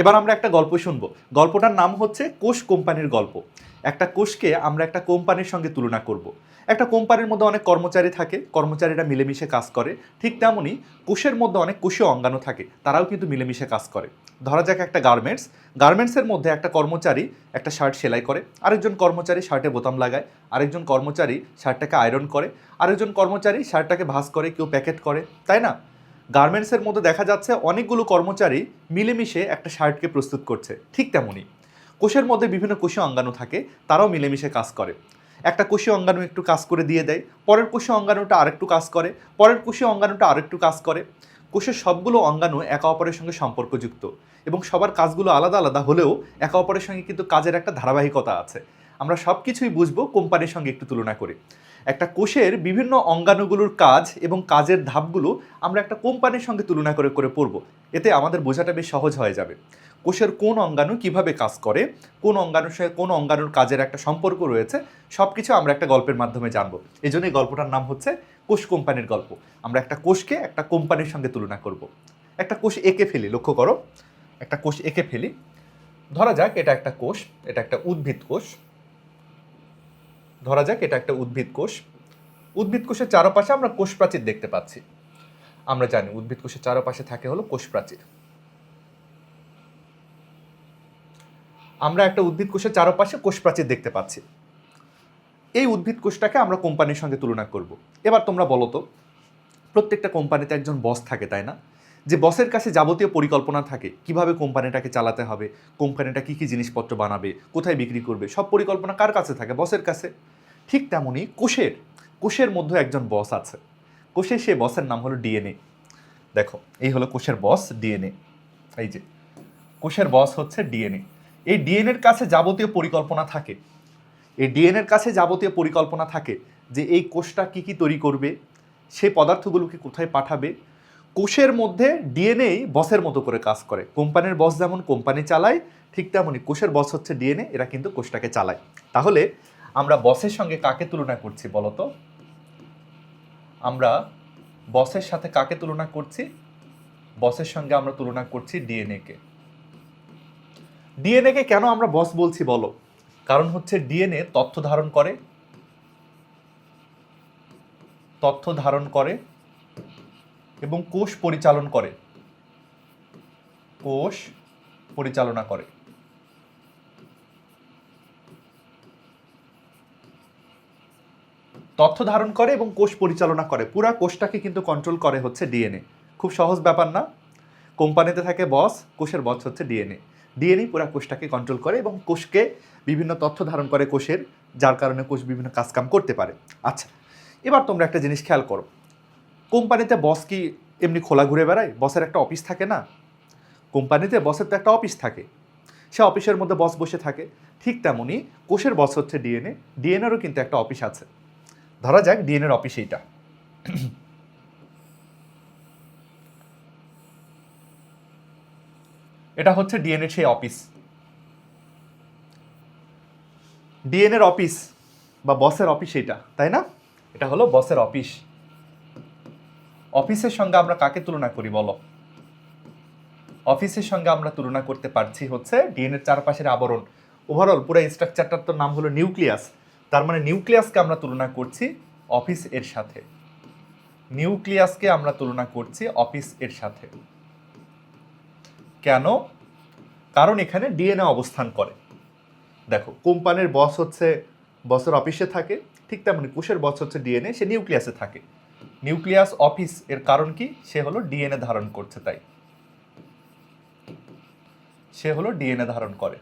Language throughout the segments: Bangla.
এবার আমরা একটা গল্প শুনব। গল্পটার নাম হচ্ছে কোষ কোম্পানির গল্প। একটা কোষকে আমরা একটা কোম্পানির সঙ্গে তুলনা করব। একটা কোম্পানির মধ্যে অনেক কর্মচারী থাকে, কর্মচারীরা মিলেমিশে কাজ করে। ঠিক তেমনই কোষের মধ্যে অনেক কোষীয় অঙ্গাণু থাকে, তারাও কিন্তু মিলেমিশে কাজ করে। ধরা যাক একটা গার্মেন্টস। গার্মেন্টসের মধ্যে একটা কর্মচারী একটা শার্ট সেলাই করে, আরেকজন কর্মচারী শার্টে বোতাম লাগায়, আরেকজন কর্মচারী শার্টটাকে আয়রন করে, আরেকজন কর্মচারী শার্টটাকে ভাঁজ করে, কেউ প্যাকেট করে, তাই না? গার্মেন্টসের মধ্যে দেখা যাচ্ছে অনেকগুলো কর্মচারী মিলেমিশে একটা শার্টকে প্রস্তুত করছে, ঠিক তেমনই। কোষের মধ্যে বিভিন্ন কোষীয় অঙ্গাণু থাকে, তারাও মিলেমিশে কাজ করে। একটা কোষীয় অঙ্গাণু একটু কাজ করে দিয়ে দেয়, পরের কোষীয় অঙ্গাণুটা আরেকটু কাজ করে, পরের কোষীয় অঙ্গাণুটা আরেকটু কাজ করে। কোষের সবগুলো অঙ্গাণু একে অপরের সঙ্গে সম্পর্কযুক্ত এবং সবার কাজগুলো আলাদা আলাদা হলেও একে অপরের সঙ্গে কিন্তু কাজের একটা ধারাবাহিকতা আছে। আমরা সব কিছুই বুঝব কোম্পানির সঙ্গে একটু তুলনা করে। একটা কোষের বিভিন্ন অঙ্গাণুগুলোর কাজ এবং কাজের ধাপগুলো আমরা একটা কোম্পানির সঙ্গে তুলনা করে করে পড়ব। এতে আমাদের বোঝাটা বেশ সহজ হয়ে যাবে। কোষের কোন অঙ্গাণু কীভাবে কাজ করে, কোন অঙ্গাণুর সঙ্গে কোন অঙ্গাণুর কাজের একটা সম্পর্ক রয়েছে সব কিছু আমরা একটা গল্পের মাধ্যমে জানব। এই জন্য গল্পটার নাম হচ্ছে কোষ কোম্পানির গল্প। আমরা একটা কোষকে একটা কোম্পানির সঙ্গে তুলনা করব। একটা কোষ এঁকে ফেলি, লক্ষ্য করো। একটা কোষ এঁকে ফেলি। ধরা যাক এটা একটা কোষ, এটা একটা উদ্ভিদ কোষ। ধরা যাক, এটা একটা উদ্ভিদ কোষ। উদ্ভিদ কোষের চারপাশে আমরা কোষ প্রাচীর দেখতে পাচ্ছি। আমরা জানি উদ্ভিদ কোষের চারপাশে থাকে হলো কোষ প্রাচীর। আমরা একটা উদ্ভিদ কোষের চারপাশে কোষ প্রাচীর দেখতে পাচ্ছি। এই উদ্ভিদ কোষটাকে আমরা কোম্পানির সঙ্গে তুলনা করব। এবার তোমরা বলো তো, প্রত্যেকটা কোম্পানিতে একজন বস থাকে, তাই না? যে বসের কাছে যাবতীয় পরিকল্পনা থাকে, কীভাবে কোম্পানিটাকে চালাতে হবে, কোম্পানিটা কী কী জিনিসপত্র বানাবে, কোথায় বিক্রি করবে, সব পরিকল্পনা কার কাছে থাকে? বসের কাছে? ঠিক তেমনই কোষের। কোষের মধ্যে একজন বস আছে। কোষের সে বসের নাম হলো ডিএনএ দেখো, এই হলো কোষের বস ডিএনএ এই যে, কোষের বস হচ্ছে ডিএনএ এই ডিএনএর কাছে যাবতীয় পরিকল্পনা থাকে। এই ডিএনএর কাছে যাবতীয় পরিকল্পনা থাকে যে এই কোষটা কি কি তৈরি করবে সেই পদার্থগুলোকে কোথায় পাঠাবে কোষের মধ্যে ডিএনএই বসের মতো করে কাজ করে। কোম্পানির বস যেমন কোম্পানি চালায়, ঠিক তেমনই কোষের বস হচ্ছে ডিএনএ, এরা কিন্তু কোষটাকে চালায়। তাহলে আমরা বসের সঙ্গে কাকে তুলনা করছি বলতো আমরা বসের সাথে কাকে তুলনা করছি? বসের সঙ্গে আমরা তুলনা করছি ডিএনএ কে। ডিএনএ কে কেন আমরা বস বলছি বলো? কারণ হচ্ছে ডিএনএ তথ্য ধারণ করে। তথ্য ধারণ করে এবং কোষ পরিচালন করে। কোষ পরিচালনা করে। তথ্য ধারণ করে এবং কোষ পরিচালনা করে। পুরা কোষটাকে কিন্তু কন্ট্রোল করে হচ্ছে ডিএনএ। খুব সহজ ব্যাপার না। কোম্পানিতে থাকে বস, কোষের বস হচ্ছে ডিএনএ। ডিএনএ পুরা কোষটাকে কন্ট্রোল করে এবং কোষকে বিভিন্ন তথ্য ধারণ করে কোষের, যার কারণে কোষ বিভিন্ন কাজকাম করতে পারে। আচ্ছা এবার তোমরা একটা জিনিস খেয়াল করো। কোম্পানিতে বস কি এমনি খোলা ঘুরে বেড়ায়? বসের একটা অফিস থাকে না? কোম্পানিতে বসের তো একটা অফিস থাকে। সে অফিসের মধ্যে বস বসে থাকে। ঠিক তেমনই কোষের বস হচ্ছে ডিএনএ ডিএনএরও কিন্তু একটা অফিস আছে। ধরা যাক ডিএনএর অফিস এইটা। এটা হচ্ছে ডিএনএর সেই অফিস ডিএনএর অফিস বা বসের অফিস এটা তাই না? এটা হলো বসের অফিস অফিসের সঙ্গে আমরা কাকে তুলনা করি বলো? অফিসের সঙ্গে আমরা তুলনা করতে পারছি হচ্ছে ডিএনএর চারপাশের আবরণ। ওভারঅল পুরো স্ট্রাকচারটার তো নাম হলো নিউক্লিয়াস। তার মানে নিউক্লিয়াসকে আমরা তুলনা করছি অফিস এর সাথে। নিউক্লিয়াসকে আমরা তুলনা করছি অফিস এর সাথে। কেন? কারণ এখানে ডিএনএ অবস্থান করে। দেখো, কোম্পানির বস হচ্ছে বসের অফিসে থাকে, ঠিক তেমনি কোষের বস হচ্ছে ডিএনএ, সে নিউক্লিয়াসে থাকে। নিউক্লিয়াস অফিস এর কারণ কি? সে হলো ডিএনএ ধারণ করছে তাই। সে হলো ডিএনএ ধারণ করে।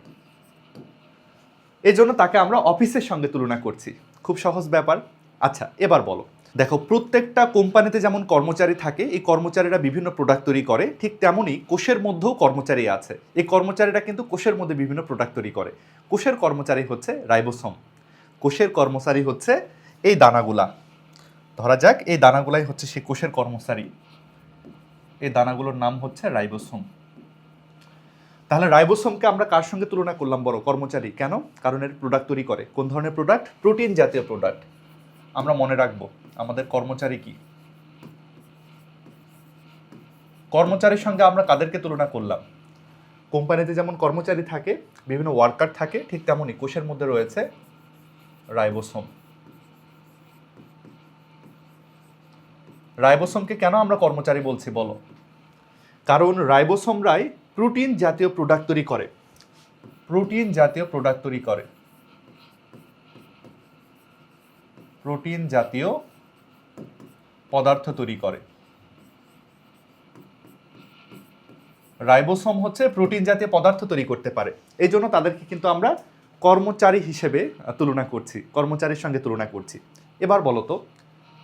এই জন্য তাকে আমরা অফিসের সঙ্গে তুলনা করছি। খুব সহজ ব্যাপার। আচ্ছা এবার বলো। দেখো, প্রত্যেকটা কোম্পানিতে যেমন কর্মচারী থাকে, এই কর্মচারীরা বিভিন্ন প্রোডাক্ট তৈরি করে, ঠিক তেমনই কোষের মধ্যেও কর্মচারী আছে। এই কর্মচারীরা কিন্তু কোষের মধ্যে বিভিন্ন প্রোডাক্ট তৈরি করে। কোষের কর্মচারী হচ্ছে রাইবোসোম। কোষের কর্মচারী হচ্ছে এই দানাগুলা। ধরা যাক, এই দানাগুলাই হচ্ছে সে কোষের কর্মচারী। এই দানাগুলোর নাম হচ্ছে রাইবোসোম। তাহলে রাইবোসোমকে আমরা কার সঙ্গে তুলনা করলাম বড়? কর্মচারী। কেন? কারণ এর প্রোডাক্ট তৈরি করে। কোন ধরনের প্রোডাক্ট প্রোটিন জাতীয় প্রোডাক্ট আমরা মনে রাখব, আমাদের কর্মচারী কি? কর্মচারীর সঙ্গে আমরা কাদেরকে তুলনা করলাম? কোম্পানিতে যেমন কর্মচারী থাকে, বিভিন্ন ওয়ার্কার থাকে, ঠিক তেমনই কোষের মধ্যে রয়েছে রাইবোসোম। রাইবোসোমকে কেন আমরা কর্মচারী বলছি বলো? কারণ রাইবোসোমরাই প্রোটিন জাতীয় প্রোডাক্ট তৈরি করে। প্রোটিন জাতীয় প্রোডাক্ট তৈরি করে। প্রোটিন জাতীয় পদার্থ তৈরি করে। রাইবোসোম হচ্ছে প্রোটিন জাতীয় পদার্থ তৈরি করতে পারে। এই জন্য তাদেরকে কিন্তু আমরা কর্মচারী হিসেবে তুলনা করছি, কর্মচারীর সঙ্গে তুলনা করছি। এবার বলো তো,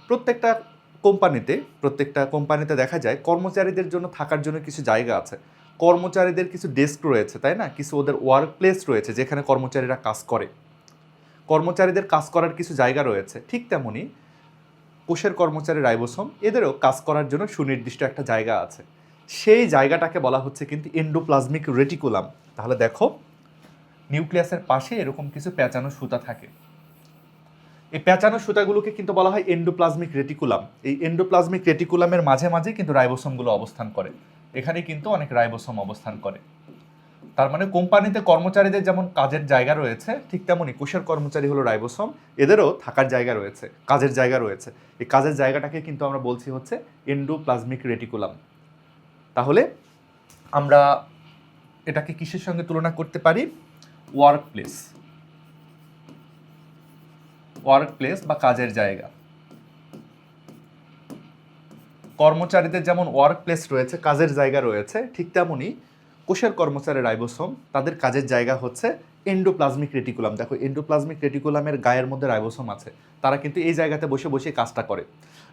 প্রত্যেকটা কোম্পানিতে, প্রত্যেকটা কোম্পানিতে দেখা যায় কর্মচারীদের জন্য থাকার জন্য কিছু জায়গা আছে। কর্মচারীদের কিছু ডেস্ক রয়েছে, তাই না? কিছু ওদের ওয়ার্ক প্লেস রয়েছে যেখানে কর্মচারীরা কাজ করে। কর্মচারীদের কাজ করার কিছু জায়গা রয়েছে, ঠিক তেমনি কোষের কর্মচারী রাইবোসোম, এদেরও কাজ করার জন্য সুনির্দিষ্ট একটা জায়গা আছে। সেই জায়গাটাকে বলা হচ্ছে কিন্তু এন্ডোপ্লাজমিক রেটিকুলাম তাহলে দেখো নিউক্লিয়াসের পাশে এরকম কিছু পেঁচানো সুতা থাকে। এই পেঁচানো সুতাগুলোকে কিন্তু বলা হয় এন্ডোপ্লাজমিক রেটিকুলাম এই এন্ডোপ্লাজমিক রেটিকুলামের মাঝে মাঝে কিন্তু রাইবোসোমগুলো অবস্থান করে। এখানে কিন্তু অনেক রাইবোসোম অবস্থান করে। তার মানে কোম্পানিতে কর্মচারীদের যেমন কাজের জায়গা রয়েছে, ঠিক তেমনই কোষের কর্মচারী হলো রাইবোসোম, এদেরও থাকার জায়গা রয়েছে, কাজের জায়গা রয়েছে। এই কাজের জায়গাটাকে কিন্তু আমরা বলছি হচ্ছে এন্ডোপ্লাজমিক রেটিকুলাম তাহলে আমরা এটাকে কিসের সঙ্গে তুলনা করতে পারি? ওয়ার্ক প্লেস ওয়ার্ক প্লেস বা কাজের জায়গা। কর্মচারীদের যেমন ওয়ার্ক প্লেস রয়েছে, কাজের জায়গা রয়েছে, ঠিক তেমনই কোষের কর্মচারী রাইবোসোম, তাদের কাজের জায়গা হচ্ছে এন্ডোপ্লাজমিক রেটিকুলাম দেখো এন্ডোপ্লাজমিক রেটিকুলামের গায়ের মধ্যে রাইবোসোম আছে, তারা কিন্তু এই জায়গাতে বসে বসে কাজটা করে।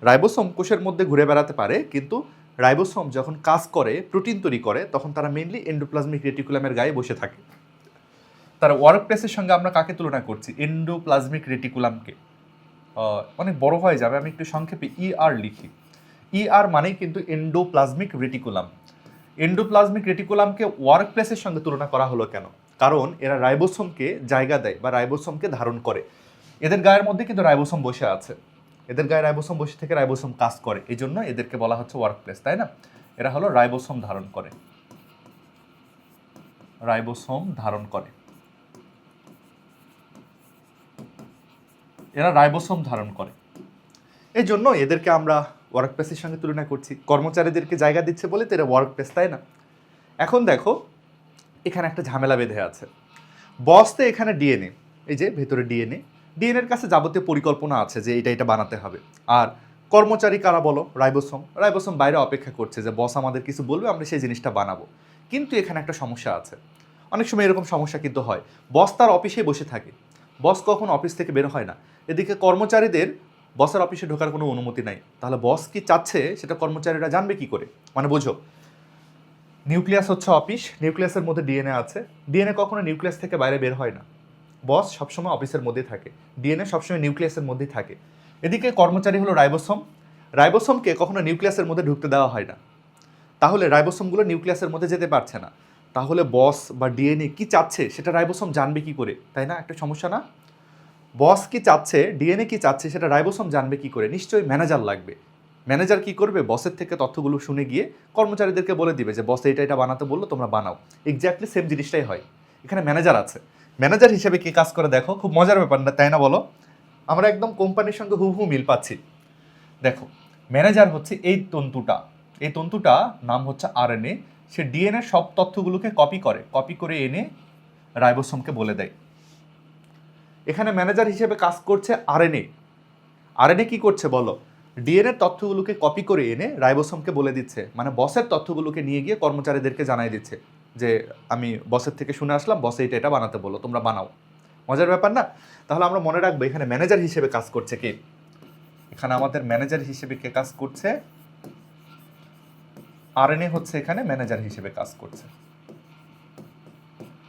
রাইবোসোম কোষের মধ্যে ঘুরে বেড়াতে পারে, কিন্তু রাইবোসোম যখন কাজ করে প্রোটিন তৈরি করে, তখন তারা মেনলি এন্ডোপ্লাজমিক রেটিকুলামের গায়ে বসে থাকে। তার ওয়ার্ক প্লেসের সঙ্গে আমরা কাকে তুলনা করছি? এন্ডোপ্লাজমিক রেটিকুলামকে অনেক বড় হয়ে যাবে, আমি একটু সংক্ষেপে ইআর লিখি। ইআর মানেই কিন্তু এন্ডোপ্লাজমিক রেটিকুলাম এন্ডোপ্লাজমিক রেটিকুলামকে ওয়ার্ক প্লেসের সঙ্গে তুলনা করা হলো কেন? কারণ এরা রাইবোসোমকে জায়গা দেয় বা রাইবোসোমকে ধারণ করে। এদের গায়ের মধ্যে কিন্তু রাইবোসোম বসে আছে। এদের গায়ে রাইবোসোম বসে থেকে রাইবোসোম কাজ করে। এই জন্য এদেরকে বলা হচ্ছে ওয়ার্ক প্লেস তাই না? এরা হলো রাইবোসোম ধারণ করে। রাইবোসোম ধারণ করে। এরা রাইবোসোম ধারণ করে। এই জন্য এদেরকে আমরা ওয়ার্ক প্লেসের সঙ্গে তুলনা করছি। কর্মচারীদেরকে জায়গা দিচ্ছে বলে তো এরা ওয়ার্ক প্লেস তাই না? এখন দেখো, এখানে একটা ঝামেলা বেঁধে আছে। বস বসতে এখানে ডিএনএ, এই যে ভেতরে ডিএনএ। ডিএনএর কাছে যাবতীয় পরিকল্পনা আছে যে এটা এটা বানাতে হবে। আর কর্মচারী কারা বলো? রাইবোসোম। রাইবোসোম বাইরে অপেক্ষা করছে যে, বস আমাদের কিছু বলবে, আমরা সেই জিনিসটা বানাবো। কিন্তু এখানে একটা সমস্যা আছে। অনেক সময় এরকম সমস্যা কিন্তু হয়। বস তার অফিসে বসে থাকে। বস কখন অফিস থেকে বের হয় না? এদিকে কর্মচারীদের বসের অফিসে ঢোকার কোনো অনুমতি নাই। তাহলে বস কি চাচ্ছে সেটা কর্মচারীরা জানবে কি করে? মানে বোঝো। নিউক্লিয়াস হচ্ছে অফিস, নিউক্লিয়াসের মধ্যে ডিএনএ আছে। ডিএনএ কখনো নিউক্লিয়াস থেকে বাইরে বের হয় না। বস সবসময় অফিসের মধ্যেই থাকে। ডিএনএ সবসময় নিউক্লিয়াসের মধ্যেই থাকে। এদিকে কর্মচারী হলো রাইবোসোম। রাইবোসোমকে কখনো নিউক্লিয়াসের মধ্যে ঢুকতে দেওয়া হয় না। তাহলে রাইবোসোমগুলো নিউক্লিয়াসের মধ্যে যেতে পারছে না। তাহলে বস বা ডিএনএ কি চাচ্ছে সেটা রাইবোসোম জানবে কি করে? তাই না? একটা সমস্যা না? বস কি চাচ্ছে, ডিএনএ কি চাচ্ছে সেটা রাইবোসোম জানবে কি করে, নিশ্চয়ই ম্যানেজার লাগবে। ম্যানেজার কি করবে, বসের থেকে তথ্যগুলো শুনে গিয়ে কর্মচারীদেরকে বলে দিবে যে, বস এটা এটা বানাতে বলল, তোমরা বানাও। এক্স্যাক্টলি সেম জিনিসটাই হয়। এখানে ম্যানেজার আছে। ম্যানেজার হিসেবে কি কাজ করে দেখো, খুব মজার ব্যাপার না, তাই না বলো? আমরা একদম কোম্পানির সঙ্গে হুবহু মিল পাচ্ছি। দেখো, ম্যানেজার হচ্ছে এই তন্তুটা। এই তন্তুটা নাম হচ্ছে আরএনএ। সে ডিএনএ সব তথ্যগুলোকে কপি করে কপি করে এনে রাইবোসোমকে বলে দেয়। এখানে ম্যানেজার হিসেবে কাজ করছে আরএনএ আরএনএ কি করছে বলো? ডিএনএ তথ্যগুলোকে কপি করে এনে রাইবোসোমকে বলে দিচ্ছে। মানে বসের তথ্যগুলোকে নিয়ে গিয়ে কর্মচারীদেরকে জানাই দিচ্ছে যে, আমি বসের থেকে শুনে আসলাম বসে এটা এটা বানাতে বলো, তোমরা বানাও। মজার ব্যাপার না? তাহলে আমরা মনে রাখব এখানে ম্যানেজার হিসেবে কাজ করছে কে? এখানে আমাদের ম্যানেজার হিসেবে কে কাজ করছে? আরএনএ হচ্ছে এখানে ম্যানেজার হিসেবে কাজ করছে।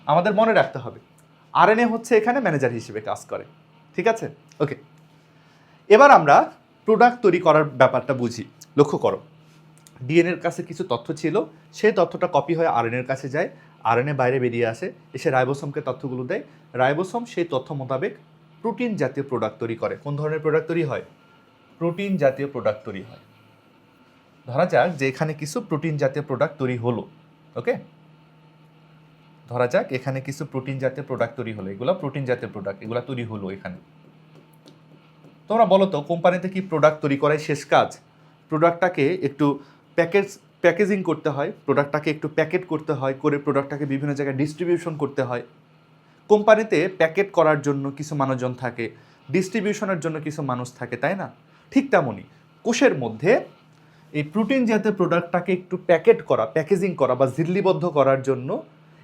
আমাদের মনে রাখতে হবে আরএনএ হচ্ছে এখানে ম্যানেজার হিসেবে কাজ করে। ঠিক আছে? ওকে এবার আমরা প্রোডাক্ট তৈরি করার ব্যাপারটা বুঝি। লক্ষ্য করো। ডিএনএর কাছে কিছু তথ্য ছিল। সেই তথ্যটা কপি হয়ে আরএনএর কাছে যায়। আরএনএ বাইরে বেরিয়ে আসে। এসে রাইবোসোমকে তথ্যগুলো দেয়। রাইবোসোম সেই তথ্য মোতাবেক প্রোটিন জাতীয় প্রোডাক্ট তৈরি করে। কোন ধরনের প্রোডাক্ট তৈরি হয়? প্রোটিন জাতীয় প্রোডাক্ট তৈরি হয়। ধরা যাক যে এখানে কিছু প্রোটিন জাতীয় প্রোডাক্ট তৈরি হলো। ওকে ধরা যাক, এখানে কিছু প্রোটিন জাতীয় প্রোডাক্ট তৈরি হলো। এগুলো প্রোটিন জাতীয় প্রোডাক্ট এগুলো তৈরি হলো এখানে। তোমরা বলো তো কোম্পানিতে কি প্রোডাক্ট তৈরি করাই শেষ কাজ? প্রোডাক্টটাকে একটু প্যাকেজ প্যাকেজিং করতে হয় প্রোডাক্টটাকে একটু প্যাকেট করতে হয়, করে প্রোডাক্টটাকে বিভিন্ন জায়গায় ডিস্ট্রিবিউশন করতে হয়। কোম্পানিতে প্যাকেট করার জন্য কিছু মানুষজন থাকে ডিস্ট্রিবিউশনের জন্য কিছু মানুষ থাকে, তাই না? ঠিক তেমনই, কোষের মধ্যে এই প্রোটিন জাতীয় প্রোডাক্টটাকে একটু প্যাকেট করা প্যাকেজিং করা বা জিল্লিবদ্ধ করার জন্য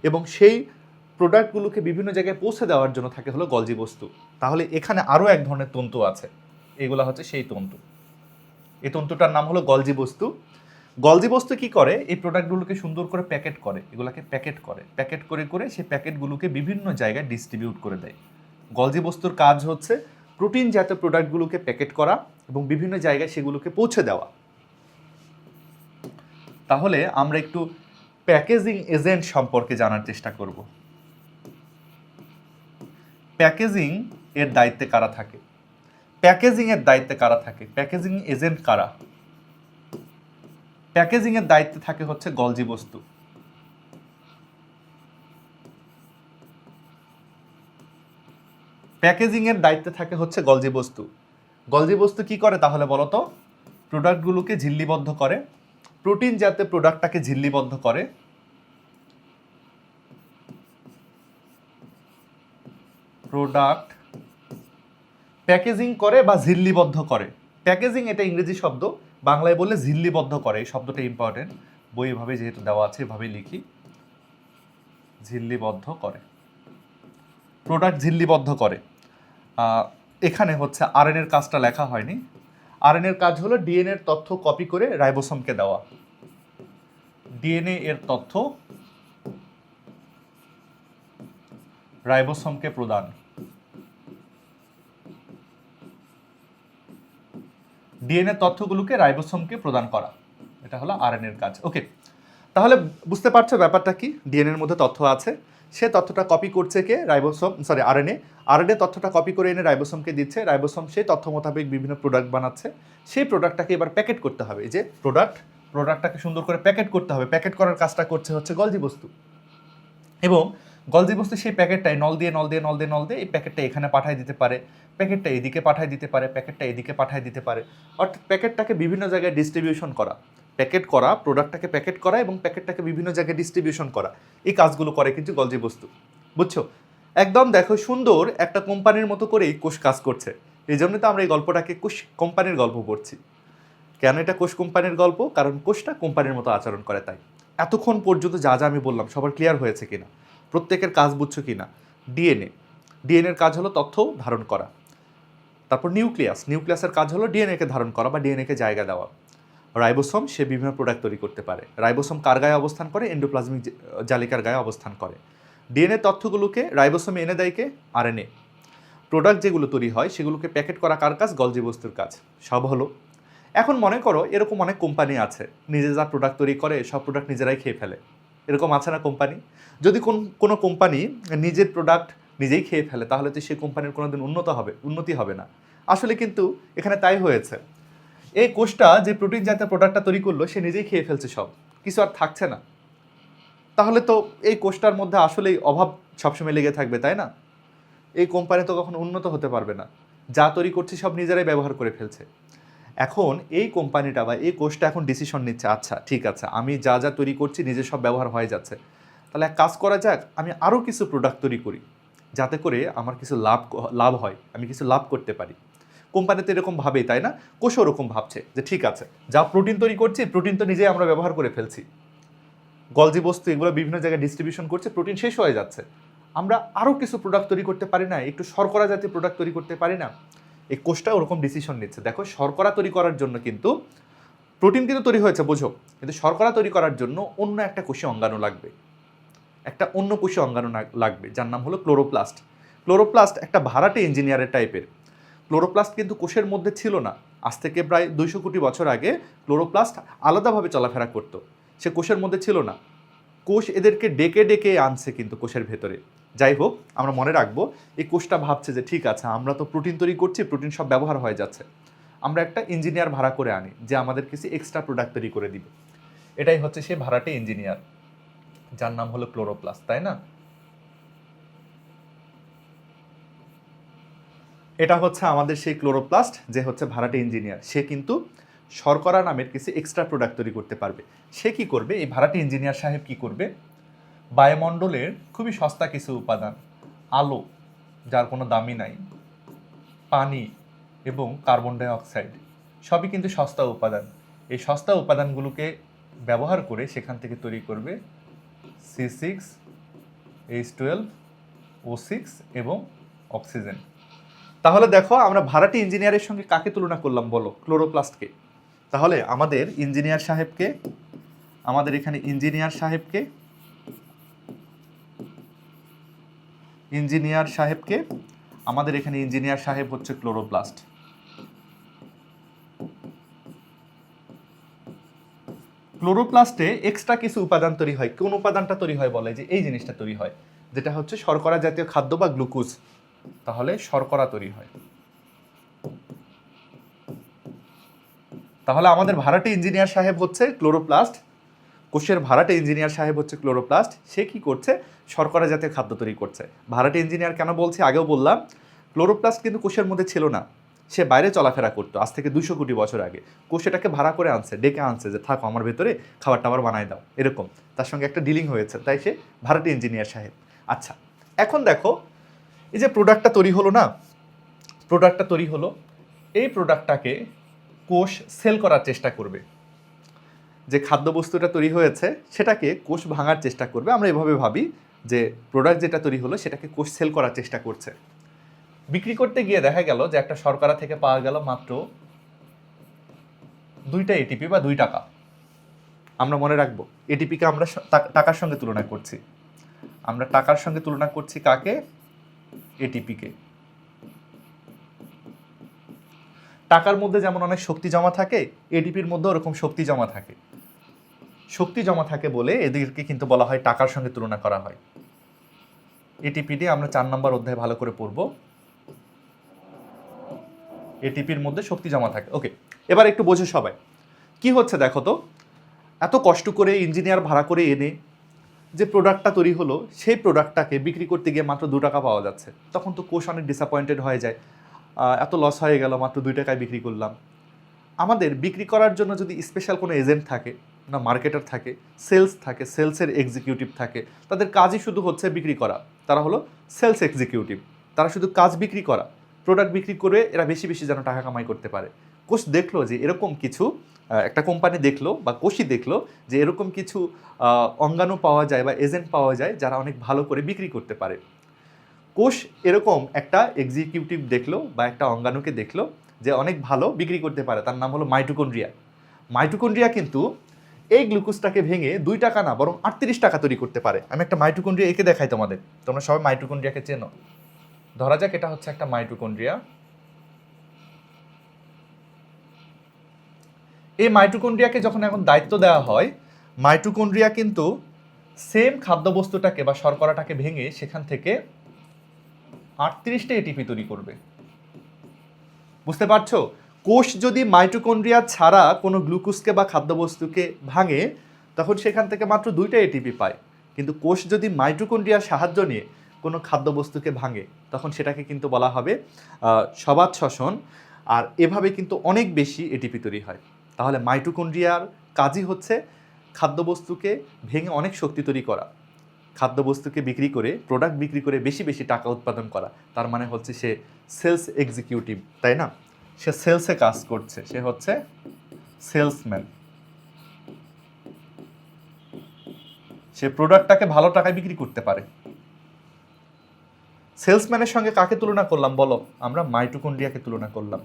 এবং সেই প্রোডাক্টগুলোকে বিভিন্ন জায়গায় পৌঁছে দেওয়ার জন্য থাকে হলো গলজি বস্তু। তাহলে এখানে আরও এক ধরনের তন্তু আছে। এগুলো হচ্ছে সেই তন্তু। এই তন্তুটার নাম হলো গলজি বস্তু। গলজি বস্তু কি করে? এই প্রোডাক্টগুলোকে সুন্দর করে প্যাকেট করে। এগুলোকে প্যাকেট করে। প্যাকেট করে করে সেই প্যাকেটগুলোকে বিভিন্ন জায়গায় ডিস্ট্রিবিউট করে দেয়। গলজি বস্তুর কাজ হচ্ছে প্রোটিন জাতীয় প্রোডাক্টগুলোকে প্যাকেট করা এবং বিভিন্ন জায়গায় সেগুলোকে পৌঁছে দেওয়া। তাহলে আমরা একটু প্যাকেজিং এজেন্ট সম্পর্কে জানার চেষ্টা করব। প্যাকেজিং এর দায়িত্বে কারা থাকে? প্যাকেজিং এর দায়িত্বে কারা থাকে? প্যাকেজিং এজেন্ট কারা? প্যাকেজিং এর দায়িত্বে থাকে হচ্ছে গলজি বস্তু। প্যাকেজিং এর দায়িত্বে থাকে হচ্ছে গলজি বস্তু। গলজি বস্তু কি করে তাহলে বলো তো প্রোডাক্টগুলোকে ঝিল্লিবদ্ধ করে। প্রোটিন যাতে প্রোডাক্টটাকে ঝিল্লিবদ্ধ করে। প্রোডাক্ট প্যাকেজিং করে বা ঝিল্লিবদ্ধ করে। প্যাকেজিং এটা ইংরেজি শব্দ, বাংলায় বললে ঝিল্লিবদ্ধ করে, এই শব্দটা ইম্পর্টেন্ট বই এভাবে যেহেতু দেওয়া আছে এভাবে লিখি। ঝিল্লিবদ্ধ করে। প্রোডাক্ট ঝিল্লিবদ্ধ করে। এখানে হচ্ছে আরএন এর কাজটা লেখা হয়নি। আরএন এর কাজ হলো ডিএনএ এর তথ্য কপি করে রাইবোসোমকে দেওয়া। ডিএনএ এর তথ্য রাইবোসোমকে প্রদান। ডিএনএ তথ্যগুলোকে রাইবোসোমকে প্রদান করা। এটা হলো আরএনএ এর কাজ। ওকে তাহলে বুঝতে পারছ ব্যাপারটা কি? ডিএনএ এর মধ্যে তথ্য আছে। সে তথ্যটা কপি করছে কে? রাইবোসোম সরি আরএনএ আরএনএ তথ্যটা কপি করে এনে রাইবোসোমকে দিচ্ছে। রাইবোসোম সেই তথ্য মোতাবেক বিভিন্ন প্রোডাক্ট বানাচ্ছে। সেই প্রোডাক্টটাকে এবার প্যাকেট করতে হবে। যে প্রোডাক্ট প্রোডাক্টটাকে সুন্দর করে প্যাকেট করতে হবে। প্যাকেট করার কাজটা করছে হচ্ছে গলজি বস্তু। এবং গলজি বস্তু সেই প্যাকেটটাই নল দিয়ে নল দিয়ে নল দিয়ে নল দিয়ে এই প্যাকেটটা এখানে পাঠায় দিতে পারে। প্যাকেটটা এদিকে পাঠায় দিতে পারে প্যাকেটটা এদিকে পাঠায় দিতে পারে। অর্থাৎ প্যাকেটটাকে বিভিন্ন জায়গায় ডিস্ট্রিবিউশন করা। প্যাকেট করা, প্রোডাক্টটাকে প্যাকেট করা এবং প্যাকেটটাকে বিভিন্ন জায়গায় ডিস্ট্রিবিউশন করা। এই কাজগুলো করে কিন্তু গলজি বস্তু। বুঝছ? একদম দেখো সুন্দর একটা কোম্পানির মতো করেই কোষ কাজ করছে। এই জন্য তো আমরা এই গল্পটাকে কোষ কোম্পানির গল্প পড়ছি। কেন এটা কোষ কোম্পানির গল্প? কারণ কোষটা কোম্পানির মতো আচরণ করে তাই। এতক্ষণ পর্যন্ত যা যা আমি বললাম সবার ক্লিয়ার হয়েছে কিনা? প্রত্যেকের কাজ বুঝছ কিনা? ডিএনএ ডিএনএর কাজ হলো তথ্য ধারণ করা। তারপর নিউক্লিয়াস নিউক্লিয়াসের কাজ হলো ডিএনএকে ধারণ করা বা ডিএনএকে জায়গা দেওয়া। রাইবোসোম, সে বিভিন্ন প্রোডাক্ট তৈরি করতে পারে। রাইবোসোম কার গায়ে অবস্থান করে? এন্ডোপ্লাজমিক জালিকার গায়ে অবস্থান করে। ডিএনএ তথ্যগুলোকে রাইবোসোমে এনে দেয় কে? আরএনএ প্রোডাক্ট যেগুলো তৈরি হয়, সেগুলোকে প্যাকেট করা কার কাজ? গলজি বস্তুর কাজ। সব হলো। এখন মনে করো, এরকম অনেক কোম্পানি আছে। নিজে যা প্রোডাক্ট তৈরি করে, সব প্রোডাক্ট নিজেরাই খেয়ে ফেলে। এরকম আছে না কোম্পানি যদি কোন, কোনো কোম্পানি নিজের প্রোডাক্ট নিজেই খেয়ে ফেলে, তাহলে তো সেই কোম্পানির কোনো দিন উন্নত হবে, উন্নতি হবে না। আসলে কিন্তু এখানে তাই হয়েছে। এই কোষটা যে প্রোটিন জাতীয় প্রোডাক্টটা তৈরি করল, সে নিজেই খেয়ে ফেলছে সব। কিছু আর থাকছে না। তাহলে তো এই কোষটার মধ্যে আসলেই অভাব সবসময় লেগে থাকবে, তাই না? এই কোম্পানি তো কখনো উন্নত হতে পারবে না। যা তৈরি করছে সব নিজেরাই ব্যবহার করে ফেলছে। এখন এই কোম্পানিটা বা এই কোষটা এখন ডিসিশন নিচ্ছে আচ্ছা ঠিক আছে, আমি যা যা তৈরি করছি নিজে সব ব্যবহার হয়ে যাচ্ছে। তাহলে এক কাজ করা যাক, আমি আরও কিছু প্রোডাক্ট তৈরি করি, যাতে করে আমার কিছু লাভ লাভ হয়, আমি কিছু লাভ করতে পারি। কোম্পানিতে এরকম ভাবে, তাই না? কোষও ওরকম ভাবছে যে ঠিক আছে, যা প্রোটিন তৈরি করছি, প্রোটিন তো নিজেই আমরা ব্যবহার করে ফেলছি। গলজি বস্তু এগুলো বিভিন্ন জায়গায় ডিস্ট্রিবিউশন করছে, প্রোটিন শেষ হয়ে যাচ্ছে। আমরা আরও কিছু প্রোডাক্ট তৈরি করতে পারি না, একটু শর্করা জাতীয় প্রোডাক্ট তৈরি করতে পারি না। এই কোষটা ওরকম ডিসিশন নিচ্ছে। দেখো, শর্করা তৈরি করার জন্য কিন্তু প্রোটিন কিন্তু তৈরি হয়েছে, বোঝো। কিন্তু শর্করা তৈরি করার জন্য অন্য একটা কোষে অঙ্গাণু লাগবে। একটা অন্য কোষে অঙ্গাণু লাগবে, যার নাম হলো ক্লোরোপ্লাস্ট ক্লোরোপ্লাস্ট একটা ভাড়াটে ইঞ্জিনিয়ারের টাইপের ক্লোরোপ্লাস্ট কিন্তু কোষের মধ্যে ছিল না। আজ থেকে প্রায় দুইশো কোটি বছর আগে ক্লোরোপ্লাস্ট আলাদাভাবে চলাফেরা করতো। সে কোষের মধ্যে ছিল না। কোষ এদেরকে ডেকে ডেকে আনছে কিন্তু কোষের ভেতরে। যাই হোক, আমরা মনে রাখব, এই কোষটা ভাবছে যে ঠিক আছে, আমরা তো প্রোটিন তৈরি করছি, প্রোটিন সব ব্যবহার হয়ে যাচ্ছে। আমরা একটা ইঞ্জিনিয়ার ভাড়া করে আনি, যে আমাদের কিছু এক্সট্রা প্রোডাক্ট তৈরি করে দিবে। এটাই হচ্ছে সে ভাড়াটে ইঞ্জিনিয়ার, যার নাম হলো ক্লোরোপ্লাস্ট, তাই না? এটা হচ্ছে আমাদের সেই ক্লোরোপ্লাস্ট, যে হচ্ছে ভাড়াটে ইঞ্জিনিয়ার। সে কিন্তু শর্করা নামের কিছু এক্সট্রা প্রোডাক্ট তৈরি করতে পারবে। সে কি করবে? এই ভাড়াটে ইঞ্জিনিয়ার সাহেব কি করবে? বায়ুমণ্ডলের খুবই সস্তা কিছু উপাদান, আলো, যার কোনো দামই নাই, পানি এবং কার্বন ডাই অক্সাইড সবই কিন্তু সস্তা উপাদান। এই সস্তা উপাদানগুলোকে ব্যবহার করে সেখান থেকে তৈরি করবে C six, H twelve, O six এবং অক্সিজেন। তাহলে দেখো আমরা ভাড়াটি ইঞ্জিনিয়ারের সঙ্গে কাকে তুলনা করলাম বলো? ক্লোরোপ্লাস্টকে তাহলে আমাদের ইঞ্জিনিয়ার সাহেবকে, আমাদের এখানে ইঞ্জিনিয়ার সাহেবকে ইঞ্জিনিয়ার সাহেবকে, আমাদের এখানে ইঞ্জিনিয়ার সাহেব হচ্ছে ক্লোরোপ্লাস্ট ক্লোরোপ্লাস্টে এক্সট্রা কিছু উপাদান তৈরি হয়। কোন উপাদানটা তৈরি হয় বলে? যে এই জিনিসটা তৈরি হয়, যেটা হচ্ছে শর্করা জাতীয় খাদ্য বা গ্লুকোজ তাহলে শর্করা তৈরি হয়। তাহলে আমাদের ভাড়াটে ইঞ্জিনিয়ার সাহেব হচ্ছে ক্লোরোপ্লাস্ট। কোষের ভাড়াটে ইঞ্জিনিয়ার সাহেব হচ্ছে ক্লোরোপ্লাস্ট। সে কি করছে? শর্করা জাতীয় খাদ্য তৈরি করছে। ভাড়াটে ইঞ্জিনিয়ার কেন বলছি? আগেও বললাম, ক্লোরোপ্লাস্ট কিন্তু কোষের মধ্যে ছিল না। সে বাইরে চলাফেরা করতো, আজ থেকে দুশো কোটি বছর আগে। কোষ এটাকে ভাড়া করে আনছে, ডেকে আনছে যে, থাকো, আমার ভেতরে খাবার টাবার বানায় দাও। এরকম। তার সঙ্গে একটা ডিলিং হয়েছে, তাই সে ভাড়াটে ইঞ্জিনিয়ার সাহেব। আচ্ছা এখন দেখো এই যে প্রোডাক্টটা তৈরি হলো না প্রোডাক্টটা তৈরি হলো, এই প্রোডাক্টটাকে কোষ সেল করার চেষ্টা করবে। যে খাদ্যবস্তুটা তৈরি হয়েছে, সেটাকে কোষ ভাঙার চেষ্টা করবে। আমরা এভাবে ভাবি যে প্রোডাক্ট যেটা তৈরি হলো, সেটাকে কোষ সেল করার চেষ্টা করছে। বিক্রি করতে গিয়ে দেখা গেল যে একটা শর্করা থেকে পাওয়া গেল মাত্র দুইটা এটিপি বা দুই টাকা। আমরা মনে রাখব এটিপিকে আমরা টাকার সঙ্গে তুলনা করছি। আমরা টাকার সঙ্গে তুলনা করছি কাকে? এটিপিকে টাকার মধ্যে যেমন অনেক শক্তি জমা থাকে এডিপির মধ্যে ওরকম শক্তি জমা থাকে। শক্তি জমা থাকে বলে এদেরকে কিন্তু বলা হয় টাকার সঙ্গে তুলনা করা হয়। এটিপিডি আমরা চার নম্বর অধ্যায়ে ভালো করে পড়ব। এটিপির মধ্যে শক্তি জমা থাকে। ওকে, এবার একটু বোঝো সবাই। কি হচ্ছে দেখো তো? এত কষ্ট করে ইঞ্জিনিয়ার ভাড়া করে এনে যে প্রোডাক্টটা তৈরি হলো, সেই প্রোডাক্টটাকে বিক্রি করতে গিয়ে মাত্র দু টাকা পাওয়া যাচ্ছে। তখন তো কোষ অনেক ডিসঅ্যাপয়েন্টেড হয়ে যায়। এত লস হয়ে গেল, মাত্র দুই টাকায় বিক্রি করলাম। আমাদের বিক্রি করার জন্য যদি স্পেশাল কোনো এজেন্ট থাকে, না মার্কেটার থাকে সেলস থাকে সেলসের এক্সিকিউটিভ থাকে, তাদের কাজই শুধু হচ্ছে বিক্রি করা। তারা হলো সেলস এক্সিকিউটিভ তারা শুধু কাজ বিক্রি করা। প্রোডাক্ট বিক্রি করে এরা বেশি বেশি যেন টাকা কামাই করতে পারে। কোষ দেখল যে এরকম কিছু একটা কোম্পানি দেখল বা কোষই দেখল যে এরকম কিছু অঙ্গাণু পাওয়া যায় বা এজেন্ট পাওয়া যায় যারা অনেক ভালো করে বিক্রি করতে পারে। কোষ এরকম একটা এক্সিকিউটিভ দেখল বা একটা অঙ্গাণুকে দেখল যে অনেক ভালো বিক্রি করতে পারে। তার নাম হলো মাইটোকন্ড্রিয়া মাইটোকন্ড্রিয়া কিন্তু এই গ্লুকোজটাকে ভেঙে দুই টাকা না, বরং আটত্রিশ টাকা তৈরি করতে পারে। আমি একটা মাইটোকন্ড্রিয়া এঁকে দেখাই তোমাদের। তোমরা সবাই মাইটোকন্ড্রিয়াকে চেনো। ধরা যাক, এটা হচ্ছে একটা মাইটোকন্ড্রিয়া। এই মাইটোকন্ড্রিয়াকে যখন এখন দায়িত্ব দেওয়া হয়, মাইটোকন্ড্রিয়া কিন্তু সেম খাদ্যবস্তুটাকে বা শর্করাটাকে ভেঙে সেখান থেকে আটত্রিশটা এটিপি তৈরি করবে। বুঝতে পারছ? কোষ যদি মাইটোকন্ড্রিয়া ছাড়া কোনো গ্লুকোজকে বা খাদ্যবস্তুকে ভাঙে, তখন সেখান থেকে মাত্র দুইটা এটিপি পায়। কিন্তু কোষ যদি মাইটোকন্ড্রিয়ার সাহায্য নিয়ে কোনো খাদ্যবস্তুকে ভাঙে, তখন সেটাকে কিন্তু বলা হবে সবাত শ্বসন আর এভাবে কিন্তু অনেক বেশি এটিপি তৈরি হয়। তাহলে মাইটোকন্ড্রিয়ার কাজই হচ্ছে খাদ্যবস্তুকে ভেঙে অনেক শক্তি তৈরি করা। খাদ্যবস্তুকে বিক্রি করে প্রোডাক্ট বিক্রি করে বেশি বেশি টাকা উৎপাদন করা। তার মানে হচ্ছে সে সেলস এক্সিকিউটিভ তাই না? সে সেলসে কাজ করছে, সে হচ্ছে সেলসম্যান সে প্রোডাক্টটাকে ভালো টাকায় বিক্রি করতে পারে। সেলসম্যানের সঙ্গে কাকে তুলনা করলাম? বলো। আমরা মাইটোকন্ড্রিয়াকে তুলনা করলাম।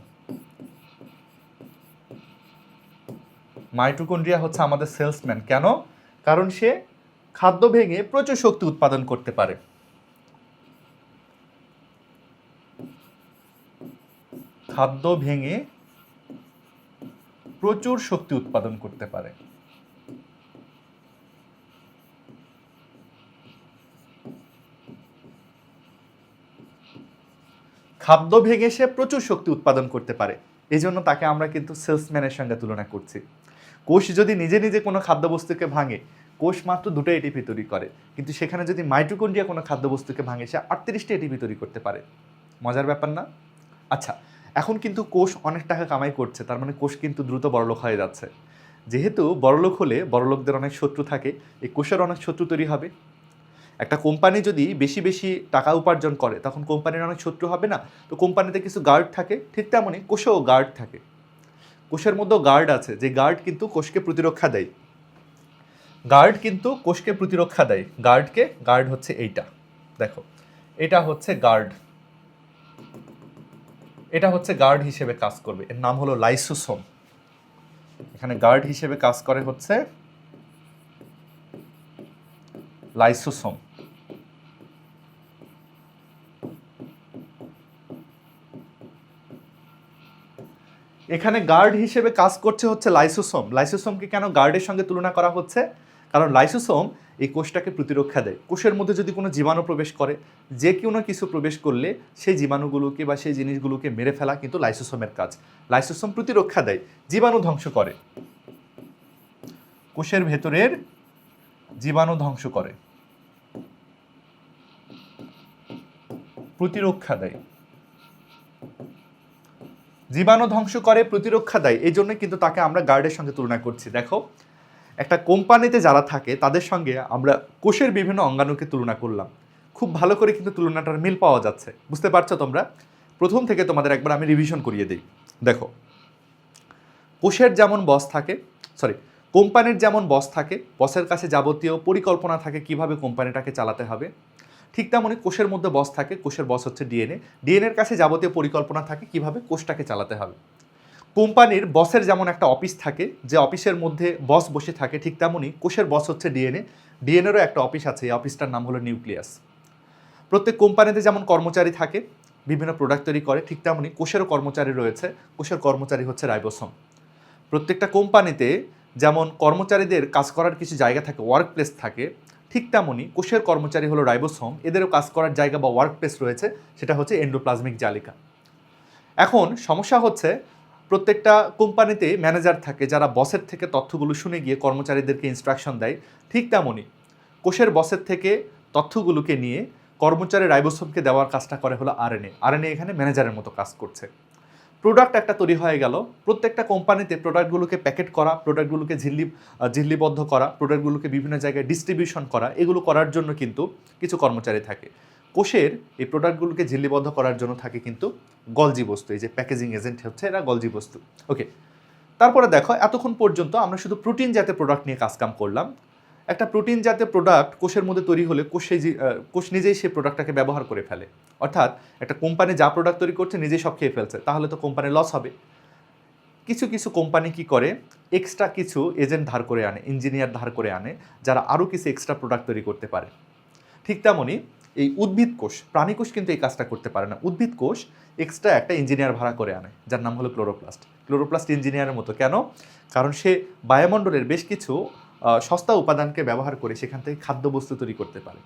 মাইটোকন্ড্রিয়া হচ্ছে আমাদের সেলসম্যান। কেন? কারণ সে খাদ্য ভেঙে প্রচুর শক্তি উৎপাদন করতে পারে। খাদ্য ভেঙে প্রচুর শক্তি উৎপাদন করতে পারে। খাদ্য ভেঙে সে প্রচুর শক্তি উৎপাদন করতে পারে। এই জন্য তাকে আমরা কিন্তু সেলসম্যানের সঙ্গে তুলনা করছি। কোষ যদি নিজে নিজে কোনো খাদ্যবস্তুকে ভাঙে, কোষ মাত্র দুটো এটিপি তৈরি করে। কিন্তু সেখানে যদি মাইটোকন্ড্রিয়া কোনো খাদ্যবস্তুকে ভাঙে, সে আটত্রিশটি এটিপি তৈরি করতে পারে। মজার ব্যাপার না? আচ্ছা এখন কিন্তু কোষ অনেক টাকা কামাই করছে, তার মানে কোষ কিন্তু দ্রুত বড়লোক হয়ে যাচ্ছে। যেহেতু বড়লোক হলে বড়লোকদের অনেক শত্রু থাকে, এই কোষের অনেক শত্রু তৈরি হবে। একটা কোম্পানি যদি বেশি বেশি টাকা উপার্জন করে, তখন কোম্পানির অনেক শত্রু হবে না। তো কোম্পানিতে কিছু গার্ড থাকে, ঠিক তেমনই কোষেও গার্ড থাকে। কোষের মধ্যেও গার্ড আছে, যে গার্ড কিন্তু কোষকে প্রতিরক্ষা দেয়। গার্ড কিন্তু কোষকে প্রতিরক্ষা দেয়। গার্ডকে গার্ড হচ্ছে এইটা। দেখো, এটা হচ্ছে গার্ড এটা হচ্ছে গার্ড হিসেবে কাজ করবে। এর নাম হলো লাইসোসোম এখানে গার্ড হিসেবে কাজ করে হচ্ছে লাইসোসোম এখানে গার্ড হিসেবে কাজ করছে হচ্ছে লাইসোসোম লাইসোসোমকে কেন গার্ডের সঙ্গে তুলনা করা হচ্ছে? কারণ লাইসোসোম এই কোষটাকে প্রতিরক্ষা দেয়। কোষের মধ্যে যদি কোনো জীবাণু প্রবেশ করে, যে কোনো কিছু প্রবেশ করলে সেই জীবাণুগুলোকে বা সেই জিনিসগুলোকে মেরে ফেলা কিন্তু লাইসোসোমের কাজ। লাইসোসোম প্রতিরক্ষা দেয়, জীবাণু ধ্বংস করে। কোষের ভেতরের জীবাণু ধ্বংস করে। প্রতিরক্ষা দেয়। জীবাণু ধ্বংস করে, প্রতিরক্ষা দেয় এই জন্য কিন্তু তাকে আমরা গার্ডের সঙ্গে তুলনা করছি। দেখো, একটা কোম্পানিতে যারা থাকে, তাদের সঙ্গে আমরা কোষের বিভিন্ন অঙ্গাণুকে তুলনা করলাম। খুব ভালো করে কিন্তু তুলনাটার মিল পাওয়া যাচ্ছে। বুঝতে পারছ তোমরা? প্রথম থেকে তোমাদের একবার আমি রিভিশন করিয়ে দিই। দেখো, কোষের যেমন বস থাকে সরি কোম্পানির যেমন বস থাকে বসের কাছে যাবতীয় পরিকল্পনা থাকে কীভাবে কোম্পানিটাকে চালাতে হবে। ঠিক তেমনই কোষের মধ্যে বস থাকে, কোষের বস হচ্ছে ডিএনএ। ডিএনএর কাছে যাবতীয় পরিকল্পনা থাকে কীভাবে কোষটাকে চালাতে হবে। কোম্পানির বসের যেমন একটা অফিস থাকে, যে অফিসের মধ্যে বস বসে থাকে, ঠিক তেমনই কোষের বস হচ্ছে ডিএনএ। ডিএনএরও একটা অফিস আছে, এই অফিসটার নাম হলো নিউক্লিয়াস। প্রত্যেক কোম্পানিতে যেমন কর্মচারী থাকে, বিভিন্ন প্রোডাক্ট তৈরি করে, ঠিক তেমনই কোষেরও কর্মচারী রয়েছে, কোষের কর্মচারী হচ্ছে রাইবোসোম। প্রত্যেকটা কোম্পানিতে যেমন কর্মচারীদের কাজ করার কিছু জায়গা থাকে ওয়ার্ক প্লেস থাকে ঠিক তেমনই কোষের কর্মচারী হলো রাইবোসোম। এদেরও কাজ করার জায়গা বা ওয়ার্ক প্লেস রয়েছে, সেটা হচ্ছে এন্ডোপ্লাজমিক জালিকা। এখন সমস্যা হচ্ছে প্রত্যেকটা কোম্পানিতে ম্যানেজার থাকে যারা বসের থেকে তথ্যগুলো শুনে গিয়ে কর্মচারীদেরকে ইনস্ট্রাকশন দেয়। ঠিক তেমনই কোষের বসের থেকে তথ্যগুলোকে নিয়ে কর্মচারী রাইবোসোমকে দেওয়ার কাজটা করে হলো আরএনএ আরএনএ এখানে ম্যানেজারের মতো কাজ করছে। প্রোডাক্ট একটা তৈরি হয়ে গেল। প্রত্যেকটা কোম্পানিতে প্রোডাক্টগুলোকে প্যাকেট করা প্রোডাক্টগুলোকে ঝিল্লি ঝিল্লিবদ্ধ করা প্রোডাক্টগুলোকে বিভিন্ন জায়গায় ডিস্ট্রিবিউশন করা, এগুলো করার জন্য কিন্তু কিছু কর্মচারী থাকে। কোষের এই প্রোডাক্টগুলোকে ঝিল্লিবদ্ধ করার জন্য থাকে কিন্তু গলজি বস্তু, এই যে প্যাকেজিং এজেন্ট হচ্ছে এরা গলজি বস্তু। ওকে তারপরে দেখো, এতক্ষণ পর্যন্ত আমরা শুধু প্রোটিন জাতীয় প্রোডাক্ট নিয়ে কাজকাম করলাম। একটা প্রোটিন জাতীয় প্রোডাক্ট কোষের মধ্যে তৈরি হলে কোষ সেই কোষ নিজেই সেই প্রোডাক্টটাকে ব্যবহার করে ফেলে। অর্থাৎ একটা কোম্পানি যা প্রোডাক্ট তৈরি করছে নিজেই সব খেয়ে ফেলছে, তাহলে তো কোম্পানির লস হবে। কিছু কিছু কোম্পানি কি করে? এক্সট্রা কিছু এজেন্ট ধার করে আনে ইঞ্জিনিয়ার ধার করে আনে, যারা আরও কিছু এক্সট্রা প্রোডাক্ট তৈরি করতে পারে। ঠিক তেমনই এই উদ্ভিদ কোষ, প্রাণী কোষ কিন্তু এই কাজটা করতে পারে না। উদ্ভিদ কোষ এক্সট্রা একটা ইঞ্জিনিয়ার ভাড়া করে আনে, যার নাম হলো ক্লোরোপ্লাস্ট ক্লোরোপ্লাস্ট ইঞ্জিনিয়ারের মতো। কেন? কারণ সে বায়ুমণ্ডলের বেশ কিছু সস্তা উপাদানকে ব্যবহার করে সেখান থেকে খাদ্যবস্তু তৈরি করতে পারে।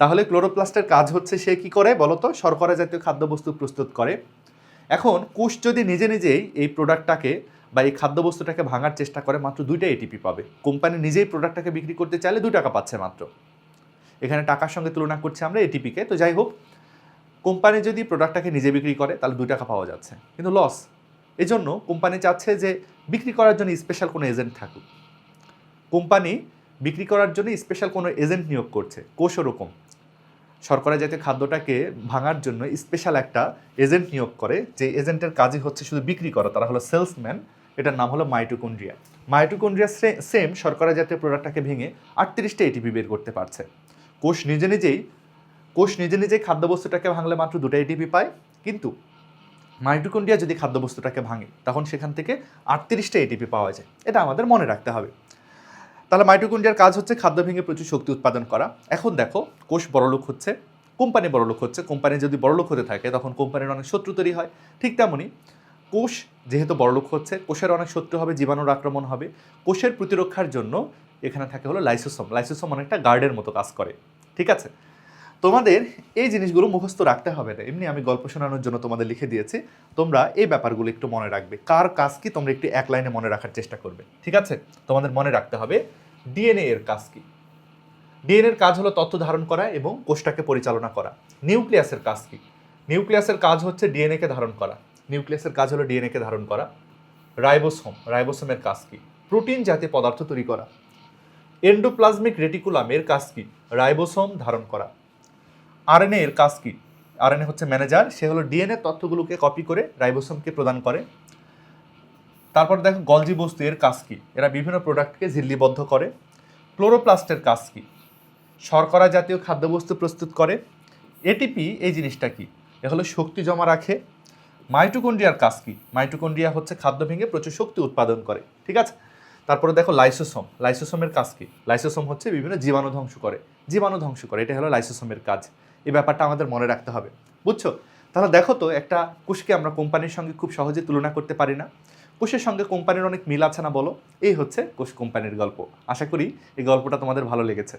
তাহলে ক্লোরোপ্লাস্টের কাজ হচ্ছে সে কি করে বলতো? শর্করা জাতীয় খাদ্যবস্তু প্রস্তুত করে। এখন কোষ যদি নিজে নিজেই এই প্রোডাক্টটাকে বা এই খাদ্যবস্তুটাকে ভাঙার চেষ্টা করে, মাত্র দুইটা এটিপি পাবে। কোম্পানি নিজেই প্রোডাক্টটাকে বিক্রি করতে চাইলে দুই টাকা পাচ্ছে মাত্র। এখানে টাকার সঙ্গে তুলনা করছি আমরা এটিপিকে তো যাই হোক, কোম্পানি যদি প্রোডাক্টটাকে নিজে বিক্রি করে, তাহলে দুই টাকা পাওয়া যাচ্ছে। কিন্তু লস। এজন্য কোম্পানি চাচ্ছে যে বিক্রি করার জন্য স্পেশাল কোনো এজেন্ট থাকুক। কোম্পানি বিক্রি করার জন্য স্পেশাল কোনো এজেন্ট নিয়োগ করছে। কোষ ওরকম। শর্করা জাতীয় খাদ্যটাকে ভাঙার জন্য স্পেশাল একটা এজেন্ট নিয়োগ করে, যে এজেন্টের কাজই হচ্ছে শুধু বিক্রি করা। তারা হলো সেলসম্যান এটার নাম হলো মাইটোকন্ড্রিয়া মাইটোকন্ড্রিয়া সেম শর্করা জাতীয় প্রোডাক্টটাকে ভেঙে আটত্রিশটা এটিপি বের করতে পারছে। কোষ নিজে নিজেই, কোষ নিজে নিজেই খাদ্যবস্তুটাকে ভাঙলে মাত্র দুটো এটিপি পায়, কিন্তু মাইটোকন্ড্রিয়া যদি খাদ্যবস্তুটাকে ভাঙে, তখন সেখান থেকে আটত্রিশটা এটিপি পাওয়া যায়। এটা আমাদের মনে রাখতে হবে। তাহলে মাইটোকন্ড্রিয়ার কাজ হচ্ছে খাদ্য ভেঙে প্রচুর শক্তি উৎপাদন করা। এখন দেখো, কোষ বড়লোক হচ্ছে, কোম্পানি বড়লোক হচ্ছে। কোম্পানি যদি বড়লোক হতে থাকে, তখন কোম্পানির অনেক শত্রু তৈরি হয়। ঠিক তেমনই কোষ যেহেতু বড়লোক হচ্ছে, কোষের অনেক শত্রু হবে, জীবাণুর আক্রমণ হবে। কোষের প্রতিরক্ষার জন্য এখানে থাকে হলো লাইসোসম। লাইসোসম অনেকটা গার্ডের মতো কাজ করে। ঠিক আছে? তোমাদের এই জিনিসগুলো মুখস্থ রাখতে হবে না। এমনি আমি গল্প শোনানোর জন্য তোমাদের লিখে দিয়েছি। তোমরা এই ব্যাপারগুলো একটু মনে রাখবে। কার কাজ কি? তোমরা একটু এক লাইনে মনে রাখার চেষ্টা করবে। ঠিক আছে? তোমাদের মনে রাখতে হবে ডিএনএ এর কাজ কি? ডিএনএ এর কাজ হলো তথ্য ধারণ করা এবং কোষটাকে পরিচালনা করা। নিউক্লিয়াসের কাজ কি? নিউক্লিয়াসের কাজ হচ্ছে ডিএনএ কে ধারণ করা। নিউক্লিয়াসের কাজ হলো ডিএনএ কে ধারণ করা। রাইবোসোম রাইবোসোমের কাজ কি? প্রোটিন জাতীয় পদার্থ তৈরি করা। এন্ডোপ্লাজমিক রেটিকুলামের কাজ কি? রাইবোসোম ধারণ করা। আরএনএ এর কাজ কি? আরএনএ হচ্ছে ম্যানেজার সে হলো ডিএনএ তথ্যগুলোকে কপি করে রাইবোসোমকে প্রদান করে। তারপর দেখো গলজি বস্তু এর কাজ কি? এরা বিভিন্ন প্রোডাক্টকে ঝিল্লিবদ্ধ করে। ক্লোরোপ্লাস্টের কাজ কি? শর্করা জাতীয় খাদ্যবস্তু প্রস্তুত করে। এটিপি এই জিনিসটা কি? এ হলো শক্তি জমা রাখে। মাইটোকন্ড্রিয়ার কাজ কি? মাইটোকন্ড্রিয়া হচ্ছে খাদ্য ভেঙে প্রচুর শক্তি উৎপাদন করে, ঠিক আছে? তারপরে দেখো লাইসোসোম, লাইসোসোমের কাজ কি? লাইসোসোম হচ্ছে বিভিন্ন জীবাণু ধ্বংস করে, জীবাণু ধ্বংস করে, এটা হলো লাইসোসোমের কাজ। এই ব্যাপারটা আমাদের মনে রাখতে হবে। বুঝছ? তাহলে দেখো তো, একটা কুশকে আমরা কোম্পানির সঙ্গে খুব সহজে তুলনা করতে পারি না। কোষের সঙ্গে কোম্পানির অনেক মিল আছে না বলো? এই হচ্ছে কোষ কোম্পানির গল্প। আশা করি এই গল্পটা তোমাদের ভালো লেগেছে।